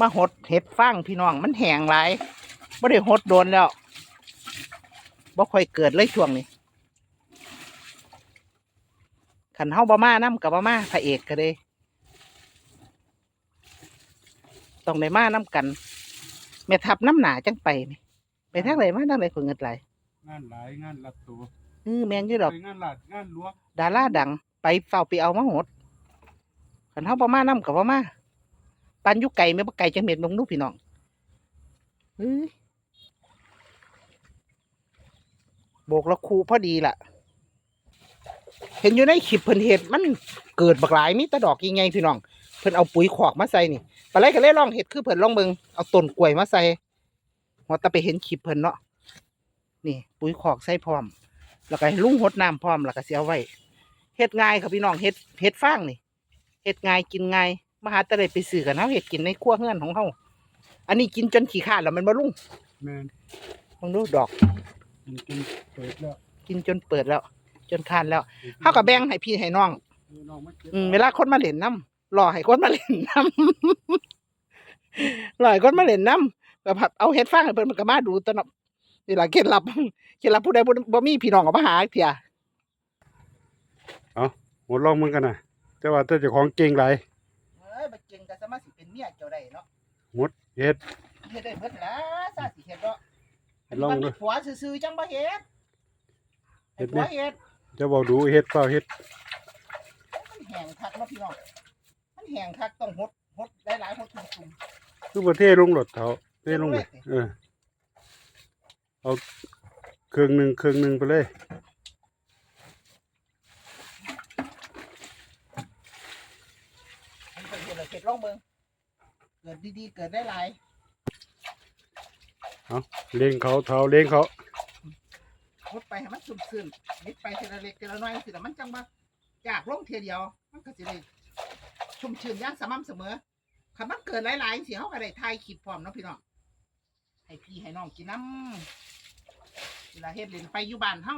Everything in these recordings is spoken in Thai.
มาหดเห็ดฟางพี่น้องมันแห้งหลายบ่ได้หดโดนแล้วบ่ค่อยเกิดเลยช่วงนี้ขันเฮาบ่มานํกับบ่มาพระเอกก็เลยต้องได้มานํกันแม่ทับน้ำหนาจังไปนี่ไปทางไหนมาทางไหนคนเงินไหลายงานหลายงานรัดตัวเออแม่นอยู่ดอกไปงานหลัดงานหลวงดาราดัง ไปเฝ้าไปเอามาหดขันเฮาบ่มานํกับบ่มา ปันอยู่ไก่ไม่บ่ไก่จังเม็ดลงนูพี่น้องเอ้ยโบกและคูพอดีล่ะ เห็นอยู่ในคลิปเพิ่นเห็ดมันเกิดบักหลายมีแตะดอกยังไงพี่น้อง เพิ่นเอาปุ๋ยขอกมาใส่นี่ปลาไหลก็เลยลองเห็ดคือเพิ่นลองเบิ่งเอาต้นกล้วยมาใส่หัวตะไปเห็นคลิปเพิ่นเนาะนี่ ปุ๋ยขอกใส่พร้อม แล้วก็ให้ลุงหดน้ำพร้อมแล้วก็สิเอาไว้เฮ็ดง่ายครับพี่น้องเฮ็ดเฮ็ดฟางนี่เฮ็ดง่ายกินง่าย มาหาแต่ได้ไปซื้อกันเฮาเฮ็ดกินในครัวเฮือนของเฮาอันนี้กินจนขี้ขาดแล้วมันบ่ลุงแม่นลองดูดอกกินกินเปิดแล้วกินจนเปิดแล้ว จนคานแล้วเฮาก็แบ่งให้พี่ให้น้อง น้องมาเก็บอืมเวลาคนมาเล่นน้ำรอให้คนมาเล่นน้ำ รอให้คนมาเล่นน้ำก็พับเอาเฮ็ดฟางให้เพิ่นมันก็มาดูตวเนาะนี่ล่ะเคล็ดลับ เคล็ดลับผู้ใดบ่บ่มีพี่น้องก็มาหาเพียหมดลองมึงกันนะแต่ว่าแต่เจ้าของเก่งหลายเอ้ย บ่เก่งก็สามารถสิเป็นเมียเจ้าได้เนาะหมดเฮ็ดเฮ็ดได้เบิดล่ะซาสิเฮ็ดเนาะลองดูมันมีผัวซื่อๆจังบ่เฮ็ดเฮ็ดผัวเฮ็ดจะบอกดูเฮ็ดเปล่าเฮ็ดมันแห้งคักเนาะพี่น้องมันแห้งคักต้องหดหดหลายๆหดตุ่มคือบ่เทลงรถเถาเทลงเลยเออเอาเครื่องหนึงเครื่องหนึงไปเลย ๆมัน เป็นเฮ็ดแล้วเฮ็ดลองเบิ่งเกิดดีๆ เกิดได้หลายเลี้ยงเขาเถาเลี้ยงเขาหดไปให้มันชุ่มชื้นนิดไปทีละเล็กทีละน้อยสิแต่มันจังบ่จากลงเทียเดียว มันก็สิได้ชุ่มชื้นอย่างสม่ำเสมอคันมันเกิดหลายๆสิเฮาก็ได้ถ่ายคลิปพร้อมเนาะพี่น้องให้พี่ให้น้องกินน้ำเวลาเฮ็ดเล่นไปอยู่บ้านเฮา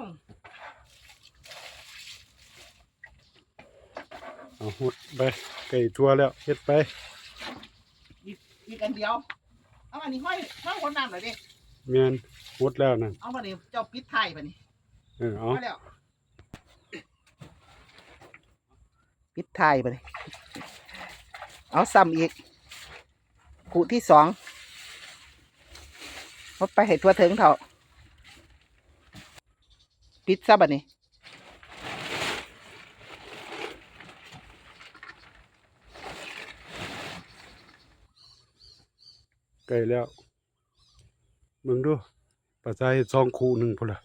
เอาหดไป ไก่ทั่วแล้วเฮ็ดไปอีกอันเดียว เอาอันนี้ห้อยห้อยคนน้ำหน่อยดิแม่นหดแล้วนั่นเอามาดิเจ้าปิดไทายไปนี่เออเอามาแล้วปิดไทายไปนี่เอาซ้ำอีกขู่ที่สองพดไปให้ทั่วถึงเถอะปิดซะบัดนี้ ไก่แล้วมึงดูภาษาเฮ็ดซองคู่หนึงพุ่นล่ะ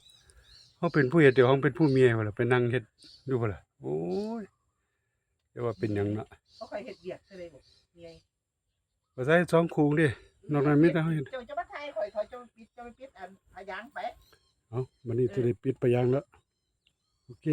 เฮาเป็นผู้เฮ็ดเดี๋ยวเฮาเป็นผู้เมียพุ่นล่ะไปนั่งเฮ็ดดูพุ่นล่ะโอ้ยแต่ว่าเป็นหยังเนาะเขาเคยเห็ดเบียดใช่ไหมบอกเมียภาษาเฮ็ดซองคู่ดินอกนั้นมีแต่เฮาเฮ็ดเจ้าจะมาไทยข่อยถอยเจ้าปิดเจ้าไปปิดอันพายางไปเอาบัดนี้สิได้ปิดไปยังแล้วโอเค